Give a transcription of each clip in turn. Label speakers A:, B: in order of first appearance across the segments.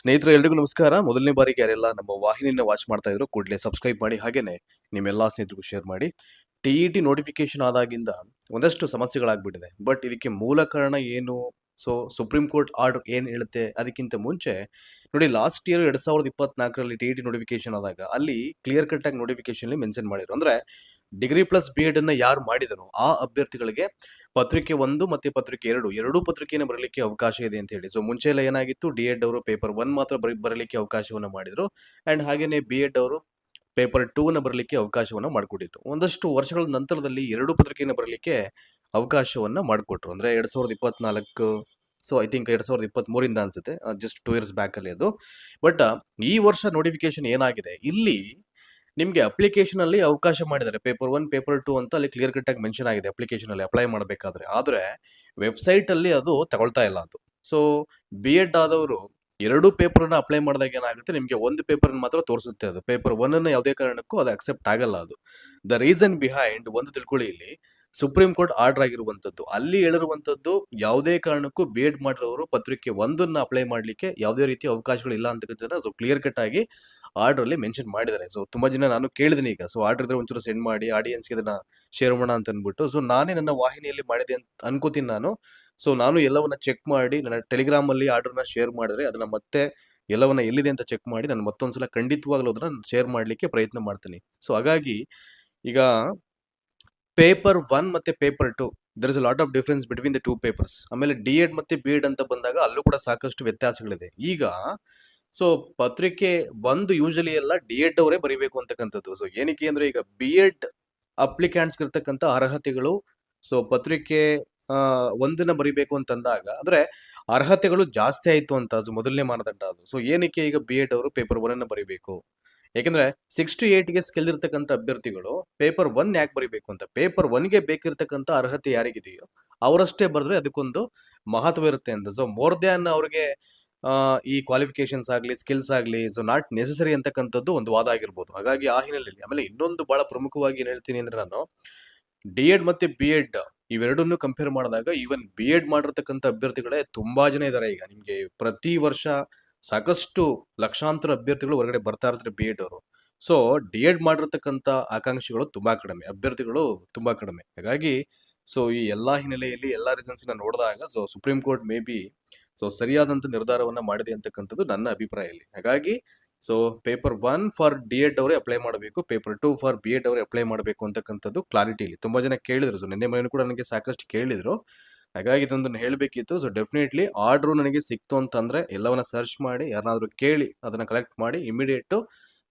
A: ಸ್ನೇಹಿತರೆ, ಎಲ್ರಿಗೂ ನಮಸ್ಕಾರ. ಮೊದಲನೇ ಬಾರಿಗೆ ಯಾರೆಲ್ಲ ನಮ್ಮ ವಾಹಿನಿಯನ್ನು ವಾಚ್ ಮಾಡ್ತಾ ಇದ್ರು ಕೂಡಲೇ ಸಬ್ಸ್ಕ್ರೈಬ್ ಮಾಡಿ. ಹಾಗೇನೆ ನಿಮ್ಮೆಲ್ಲ ಸ್ನೇಹಿತರಿಗೂ ಶೇರ್ ಮಾಡಿ. ಟಿ ಇ ಟಿ ನೋಟಿಫಿಕೇಶನ್ ಆದಾಗಿಂದ ಒಂದಷ್ಟು ಸಮಸ್ಯೆಗಳಾಗ್ಬಿಟ್ಟಿದೆ. ಬಟ್ ಇದಕ್ಕೆ ಮೂಲ ಕಾರಣ ಏನು? ಸೊ ಸುಪ್ರೀಂ ಕೋರ್ಟ್ ಆರ್ಡರ್ ಏನು ಹೇಳುತ್ತೆ ಅದಕ್ಕಿಂತ ಮುಂಚೆ, ನೋಡಿ ಲಾಸ್ಟ್ ಇಯರ್ ಎರಡ್ ಸಾವಿರದ ಇಪ್ಪತ್ನಾಲ್ಕರಲ್ಲಿ ಟಿ ಟಿ ನೋಟಿಫಿಕೇಶನ್ ಆದಾಗ ಅಲ್ಲಿ ಕ್ಲಿಯರ್ ಕಟ್ ಆಗಿ ನೋಟಿಫಿಕೇಶನ್ ಮೆನ್ಷನ್ ಮಾಡಿದ್ರು. ಅಂದ್ರೆ ಡಿಗ್ರಿ ಪ್ಲಸ್ ಬಿ ಎಡ್ ಅನ್ನ ಯಾರು ಮಾಡಿದರೋ ಆ ಅಭ್ಯರ್ಥಿಗಳಿಗೆ ಪತ್ರಿಕೆ ಒಂದು ಮತ್ತೆ ಪತ್ರಿಕೆ ಎರಡು, ಎರಡೂ ಪತ್ರಿಕೆಯನ್ನು ಬರಲಿಕ್ಕೆ ಅವಕಾಶ ಇದೆ ಅಂತ ಹೇಳಿ. ಸೊ ಮುಂಚೆ ಎಲ್ಲ ಏನಾಗಿತ್ತು ಡಿ ಎಡ್ ಅವರು ಪೇಪರ್ ಒನ್ ಮಾತ್ರ ಬರಿ ಬರಲಿಕ್ಕೆ ಅವಕಾಶವನ್ನು ಮಾಡಿದ್ರು. ಅಂಡ್ ಹಾಗೇನೆ ಬಿ ಎಡ್ ಅವರು ಪೇಪರ್ ಟೂನ ಬರಲಿಕ್ಕೆ ಅವಕಾಶವನ್ನು ಮಾಡಿಕೊಟ್ಟಿತ್ತು. ಒಂದಷ್ಟು ವರ್ಷಗಳ ನಂತರದಲ್ಲಿ ಎರಡು ಪತ್ರಿಕೆಯನ್ನು ಬರಲಿಕ್ಕೆ ಅವಕಾಶವನ್ನು ಮಾಡಿಕೊಟ್ರು. ಅಂದರೆ ಎರಡು ಸಾವಿರದ ಇಪ್ಪತ್ನಾಲ್ಕು ಸೊ ಐ ಥಿಂಕ್ ಎರಡು ಸಾವಿರದ ಇಪ್ಪತ್ತ್ಮೂರಿಂದ ಮೂರಿಂದ ಅನ್ಸುತ್ತೆ ಜಸ್ಟ್ ಟೂ ಇಯರ್ಸ್ ಬ್ಯಾಕಲ್ಲಿ ಅದು. ಬಟ್ ಈ ವರ್ಷ ನೋಟಿಫಿಕೇಶನ್ ಏನಾಗಿದೆ? ಇಲ್ಲಿ ನಿಮಗೆ ಅಪ್ಲಿಕೇಶನಲ್ಲಿ ಅವಕಾಶ ಮಾಡಿದ್ದಾರೆ. ಪೇಪರ್ ಒನ್ ಪೇಪರ್ ಟು ಅಂತ ಅಲ್ಲಿ ಕ್ಲಿಯರ್ ಕಟ್ಟಾಗಿ ಮೆನ್ಷನ್ ಆಗಿದೆ ಅಪ್ಲಿಕೇಶನಲ್ಲಿ ಅಪ್ಲೈ ಮಾಡಬೇಕಾದ್ರೆ. ಆದರೆ ವೆಬ್ಸೈಟಲ್ಲಿ ಅದು ತಗೊಳ್ತಾ ಇಲ್ಲ ಅದು. ಸೊ ಬಿ ಎಡ್ ಆದವರು ಎರಡು ಪೇಪರ್ನ ಅಪ್ಲೈ ಮಾಡಿದಾಗ ಏನಾಗುತ್ತೆ? ನಿಮಗೆ ಒಂದು ಪೇಪರ್ ಮಾತ್ರ ತೋರಿಸುತ್ತೆ ಅದು. ಪೇಪರ್ ಒನ್ ಅನ್ನು ಯಾವುದೇ ಕಾರಣಕ್ಕೂ ಅದು ಅಕ್ಸೆಪ್ಟ್ ಆಗಲ್ಲ ಅದು. ದ ರೀಸನ್ ಬಿಹೈಂಡ್ ಒಂದು ತಿಳ್ಕೊಳ್ಳಿ ಇಲ್ಲಿ. ಸುಪ್ರೀಂ ಕೋರ್ಟ್ ಆರ್ಡರ್ ಆಗಿರುವಂತದ್ದು ಅಲ್ಲಿ ಹೇಳಿರುವಂತದ್ದು ಯಾವುದೇ ಕಾರಣಕ್ಕೂ ಬಿ ಎಡ್ ಮಾಡಿರೋರು ಪತ್ರಿಕೆ ಒಂದನ್ನ ಅಪ್ಲೈ ಮಾಡ್ಲಿಕ್ಕೆ ಯಾವುದೇ ರೀತಿ ಅವಕಾಶಗಳು ಇಲ್ಲ ಅಂತಕ್ಕಂಥದ್ದನ್ನ ಸೊ ಕ್ಲಿಯರ್ ಕಟ್ ಆಗಿ ಆರ್ಡರ್ ಅಲ್ಲಿ ಮೆನ್ಷನ್ ಮಾಡಿದ್ದಾರೆ. ಸೊ ತುಂಬಾ ಜನ ನಾನು ಕೇಳಿದ್ದೀನಿ ಈಗ. ಸೊ ಆರ್ಡರ್ ಇದ್ರೆ ಒಂಚೂರು ಸೆಂಡ್ ಮಾಡಿ ಆಡಿಯನ್ಸ್ಗೆ ಇದನ್ನ ಶೇರ್ ಮಾಡೋಣ ಅಂತ ಅಂದ್ಬಿಟ್ಟು ಸೊ ನಾನೇ ನನ್ನ ವಾಹಿನಿಯಲ್ಲಿ ಮಾಡಿದೆ ಅಂತ ಅನ್ಕೋತೀನಿ ನಾನು. ಸೊ ನಾನು ಎಲ್ಲವನ್ನ ಚೆಕ್ ಮಾಡಿ, ನನ್ನ ಟೆಲಿಗ್ರಾಮ್ ಅಲ್ಲಿ ಆರ್ಡರ್ನ ಶೇರ್ ಮಾಡಿದ್ರೆ ಅದನ್ನ ಮತ್ತೆ ಎಲ್ಲವನ್ನ ಎಲ್ಲಿದೆ ಅಂತ ಚೆಕ್ ಮಾಡಿ, ನಾನು ಮತ್ತೊಂದ್ಸಲ ಖಂಡಿತವಾಗ್ಲೂ ಅದನ್ನ ಶೇರ್ ಮಾಡ್ಲಿಕ್ಕೆ ಪ್ರಯತ್ನ ಮಾಡ್ತೀನಿ. ಸೊ ಹಾಗಾಗಿ ಈಗ ಪೇಪರ್ ಒನ್ ಮತ್ತೆ paper two there is a lot of difference between the two papers ಆಮೇಲೆ ಡಿ ಎಡ್ ಮತ್ತೆ ಬಿ ಎಡ್ ಅಂತ ಬಂದಾಗ ಅಲ್ಲೂ ಕೂಡ ಸಾಕಷ್ಟು ವ್ಯತ್ಯಾಸಗಳಿದೆ. ಈಗ ಸೊ ಪತ್ರಿಕೆ ಒಂದು ಯೂಶಲಿ ಎಲ್ಲ ಡಿ ಎಡ್ ಅವರೇ ಬರೀಬೇಕು ಅಂತಕ್ಕಂಥದ್ದು. ಸೊ ಏನಕ್ಕೆ ಅಂದ್ರೆ ಈಗ ಬಿ ಎಡ್ ಅಪ್ಲಿಕ್ಯಾಂಟ್ಸ್ ಇರ್ತಕ್ಕಂಥ ಅರ್ಹತೆಗಳು ಸೊ ಪತ್ರಿಕೆ ಒಂದನ್ನು ಬರಿಬೇಕು ಅಂತಂದಾಗ, ಅಂದ್ರೆ ಅರ್ಹತೆಗಳು ಜಾಸ್ತಿ ಆಯಿತು ಅಂತ ಅದು ಮೊದಲನೇ ಮಾನದಂಡ ಅದು. ಸೊ ಏನಕ್ಕೆ ಈಗ ಬಿ ಎಡ್ ಅವರು ಪೇಪರ್ ಒನ್ ಅನ್ನ ಬರಿಬೇಕು? ಯಾಕಂದ್ರೆ ಸಿಕ್ಸ್ ಟು ಗೆ ಸ್ಕಿಲ್ ಇರ್ತಕ್ಕಂಥ ಅಭ್ಯರ್ಥಿಗಳು ಪೇಪರ್ ಒನ್ ಯಾಕೆ ಬರಿಬೇಕು ಅಂತ ಪೇಪರ್ ಒನ್ಗೆ ಬೇಕಿರ್ತಕ್ಕಂಥ ಅರ್ಹತೆ ಯಾರಿಗಿದೆಯೋ ಅವರಷ್ಟೇ ಬರೆದ್ರೆ ಅದಕ್ಕೊಂದು ಮಹತ್ವ ಇರುತ್ತೆ ಅಂತ. ಸೊ ಮೋರ್ ದ್ಯಾನ್ ಅವ್ರಿಗೆ ಈ ಕ್ವಾಲಿಫಿಕೇಶನ್ಸ್ ಆಗಲಿ ಸ್ಕಿಲ್ಸ್ ಆಗಲಿ ಸೊ ನಾಟ್ ನೆಸೆಸರಿ ಅಂತಕ್ಕಂಥದ್ದು ಒಂದು ವಾದ ಆಗಿರ್ಬೋದು. ಹಾಗಾಗಿ ಆ ಹಿನ್ನೆಲೆಯಲ್ಲಿ ಆಮೇಲೆ ಇನ್ನೊಂದು ಬಹಳ ಪ್ರಮುಖವಾಗಿ ಏನು ಹೇಳ್ತೀನಿ ಅಂದ್ರೆ ನಾನು ಡಿ ಎಡ್ ಮತ್ತೆ ಬಿ ಎಡ್ ಇವೆರಡನ್ನು ಕಂಪೇರ್ ಮಾಡಿದಾಗ ಈವನ್ ಬಿ ಎಡ್ ಮಾಡಿರ್ತಕ್ಕಂಥ ಅಭ್ಯರ್ಥಿಗಳೇ ತುಂಬಾ ಜನ ಇದ್ದಾರೆ ಈಗ. ನಿಮಗೆ ಪ್ರತಿ ವರ್ಷ ಸಾಕಷ್ಟು ಲಕ್ಷಾಂತರ ಅಭ್ಯರ್ಥಿಗಳು ಹೊರಗಡೆ ಬರ್ತಾ ಇರ್ತಾರೆ ಬಿ ಎಡ್ ಅವರು. ಸೊ ಡಿ ಎಡ್ ಮಾಡಿರ್ತಕ್ಕಂಥ ಆಕಾಂಕ್ಷಿಗಳು ತುಂಬಾ ಕಡಿಮೆ, ಅಭ್ಯರ್ಥಿಗಳು ತುಂಬಾ ಕಡಿಮೆ. ಹಾಗಾಗಿ ಸೊ ಈ ಎಲ್ಲಾ ಹಿನ್ನೆಲೆಯಲ್ಲಿ ಎಲ್ಲಾ ರೀಸನ್ಸ್ ನೋಡಿದಾಗ so supreme court maybe so ಸರಿಯಾದಂತ ನಿರ್ಧಾರವನ್ನ ಮಾಡಿದೆ ಅಂತಕ್ಕಂಥದ್ದು ನನ್ನ ಅಭಿಪ್ರಾಯ ಇಲ್ಲಿ ಹಾಗಾಗಿ so paper one for D Ed ಅವರೇ ಅಪ್ಲೈ ಮಾಡಬೇಕು paper two for B Ed ಅವರೇ ಅಪ್ಲೈ ಮಾಡಬೇಕು ಅಂತಕ್ಕಂಥದ್ದು ಕ್ಲಾರಿಟಿ ಇಲ್ಲಿ ತುಂಬಾ ಜನ ಕೇಳಿದ್ರು ಸೊ ನಿನ್ನೆ ಮನೆಯೂ ಕೂಡ ನನಗೆ ಸಾಕಷ್ಟು ಕೇಳಿದ್ರು. ಹಾಗಾಗಿ ಇದೊಂದನ್ನು ಹೇಳಬೇಕಿತ್ತು. ಸೊ ಡೆಫಿನೆಟ್ಲಿ ಆರ್ಡ್ರು ನನಗೆ ಸಿಕ್ತು ಅಂತಂದ್ರೆ ಎಲ್ಲವನ್ನ ಸರ್ಚ್ ಮಾಡಿ, ಯಾರನ್ನಾದರೂ ಕೇಳಿ ಅದನ್ನ ಕಲೆಕ್ಟ್ ಮಾಡಿ ಇಮಿಡಿಯೇಟು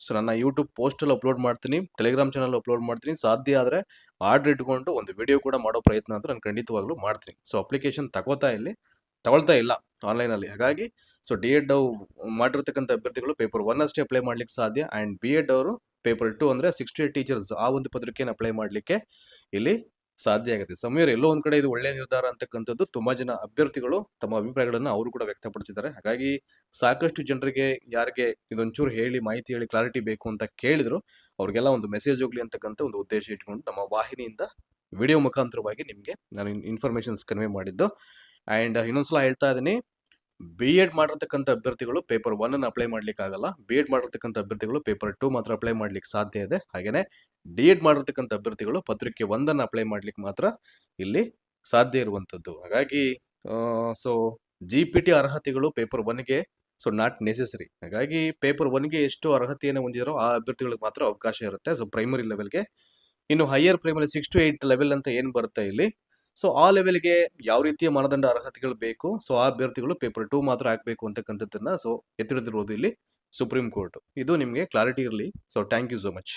A: ಸೊ ನನ್ನ ಯೂಟ್ಯೂಬ್ ಪೋಸ್ಟಲ್ಲಿ ಅಪ್ಲೋಡ್ ಮಾಡ್ತೀನಿ ಟೆಲಿಗ್ರಾಮ್ ಚಾನಲ್ ಅಪ್ಲೋಡ್ ಮಾಡ್ತೀನಿ. ಸಾಧ್ಯ ಆದರೆ ಆರ್ಡ್ರ್ ಇಟ್ಕೊಂಡು ಒಂದು ವಿಡಿಯೋ ಕೂಡ ಮಾಡೋ ಪ್ರಯತ್ನ ಅಂತ ನಾನು ಖಂಡಿತವಾಗ್ಲೂ ಮಾಡ್ತೀನಿ. ಸೊ ಅಪ್ಲಿಕೇಶನ್ ತಗೋತಾ ಇಲ್ಲಿ ತಗೊಳ್ತಾ ಇಲ್ಲ ಆನ್ಲೈನ್ ಅಲ್ಲಿ. ಹಾಗಾಗಿ ಸೊ ಡಿ ಎಡ್ ಮಾಡಿರ್ತಕ್ಕಂಥ ಅಭ್ಯರ್ಥಿಗಳು ಪೇಪರ್ ಒನ್ ಅಷ್ಟೇ ಅಪ್ಲೈ ಮಾಡ್ಲಿಕ್ಕೆ ಸಾಧ್ಯ. ಅಂಡ್ ಬಿ ಎಡ್ ಅವರು ಪೇಪರ್ ಟು ಅಂದ್ರೆ ಸಿಕ್ಸ್ಟಿ ಏಟ್ ಟೀಚರ್ಸ್ ಆ ಒಂದು ಪತ್ರಿಕೆಯನ್ನು ಅಪ್ಲೈ ಮಾಡ್ಲಿಕ್ಕೆ ಇಲ್ಲಿ ಸಾಧ್ಯ ಆಗುತ್ತೆ. ಸಮೀರ್, ಎಲ್ಲೋ ಒಂದ್ ಕಡೆ ಇದು ಒಳ್ಳೆ ನಿರ್ಧಾರ ಅಂತಕ್ಕಂಥದ್ದು ತುಂಬಾ ಜನ ಅಭ್ಯರ್ಥಿಗಳು ತಮ್ಮ ಅಭಿಪ್ರಾಯಗಳನ್ನ ಅವರು ಕೂಡ ವ್ಯಕ್ತಪಡಿಸಿದ್ದಾರೆ. ಹಾಗಾಗಿ ಸಾಕಷ್ಟು ಜನರಿಗೆ ಯಾರಿಗೆ ಇದೊಂಚೂರು ಹೇಳಿ, ಮಾಹಿತಿ ಹೇಳಿ, ಕ್ಲಾರಿಟಿ ಬೇಕು ಅಂತ ಕೇಳಿದ್ರು, ಅವ್ರಿಗೆಲ್ಲ ಒಂದು ಮೆಸೇಜ್ ಹೋಗ್ಲಿ ಅಂತಕ್ಕಂಥ ಒಂದು ಉದ್ದೇಶ ಇಟ್ಕೊಂಡು ನಮ್ಮ ವಾಹಿನಿಯಿಂದ ವಿಡಿಯೋ ಮುಖಾಂತರವಾಗಿ ನಿಮಗೆ ನಾನು ಇನ್ಫಾರ್ಮೇಶನ್ಸ್ ಕನ್ವೆ ಮಾಡಿದ್ದು. ಅಂಡ್ ಇನ್ನೊಂದ್ಸಲ ಹೇಳ್ತಾ ಇದ್ದೀನಿ ಬಿ ಎಡ್ ಮಾಡಿರ್ತಕ್ಕಂಥ ಅಭ್ಯರ್ಥಿಗಳು ಪೇಪರ್ ಒನ್ ಅನ್ನು ಅಪ್ಲೈ ಮಾಡ್ಲಿಕ್ಕೆ ಆಗಲ್ಲ ಬಿ ಎಡ್ ಮಾಡಿರ್ತಕ್ಕಂಥ ಅಭ್ಯರ್ಥಿಗಳು ಪೇಪರ್ ಟು ಮಾತ್ರ ಅಪ್ಲೈ ಮಾಡ್ಲಿಕ್ಕೆ ಸಾಧ್ಯ ಇದೆ. ಹಾಗೇನೆ ಡಿ ಎಡ್ ಮಾಡಿರ್ತಕ್ಕಂಥ ಅಭ್ಯರ್ಥಿಗಳು ಪತ್ರಿಕೆ ಒಂದನ್ನು ಅಪ್ಲೈ ಮಾಡ್ಲಿಕ್ಕೆ ಮಾತ್ರ ಇಲ್ಲಿ ಸಾಧ್ಯ ಇರುವಂಥದ್ದು. ಹಾಗಾಗಿ ಸೊ ಜಿ ಪಿ ಟಿ ಅರ್ಹತೆಗಳು ಪೇಪರ್ ಒನ್ಗೆ ಸೊ ನಾಟ್ ನೆಸೆಸರಿ ಹಾಗಾಗಿ ಪೇಪರ್ ಒನ್ಗೆ ಎಷ್ಟು ಅರ್ಹತೆಯನ್ನು ಹೊಂದಿರೋ ಆ ಅಭ್ಯರ್ಥಿಗಳಿಗೆ ಮಾತ್ರ ಅವಕಾಶ ಇರುತ್ತೆ. ಸೊ ಪ್ರೈಮರಿ ಲೆವೆಲ್ಗೆ ಇನ್ನು higher primary six to eight level ಅಂತ ಏನು ಬರುತ್ತೆ ಇಲ್ಲಿ? ಸೊ ಆ ಲೆವೆಲ್ಗೆ ಯಾವ ರೀತಿಯ ಮಾನದಂಡ ಅರ್ಹತೆಗಳು ಬೇಕು? ಸೊ ಆ ಅಭ್ಯರ್ಥಿಗಳು ಪೇಪರ್ ಟೂ ಮಾತ್ರ ಹಾಕಬೇಕು ಅಂತಕ್ಕಂಥದ್ದನ್ನ ಸೊ ಎತ್ತಿಡಿದಿರುವುದು ಇಲ್ಲಿ ಸುಪ್ರೀಂ ಕೋರ್ಟ್ ಇದು ನಿಮಗೆ ಕ್ಲಾರಿಟಿ ಇರಲಿ. So thank you so much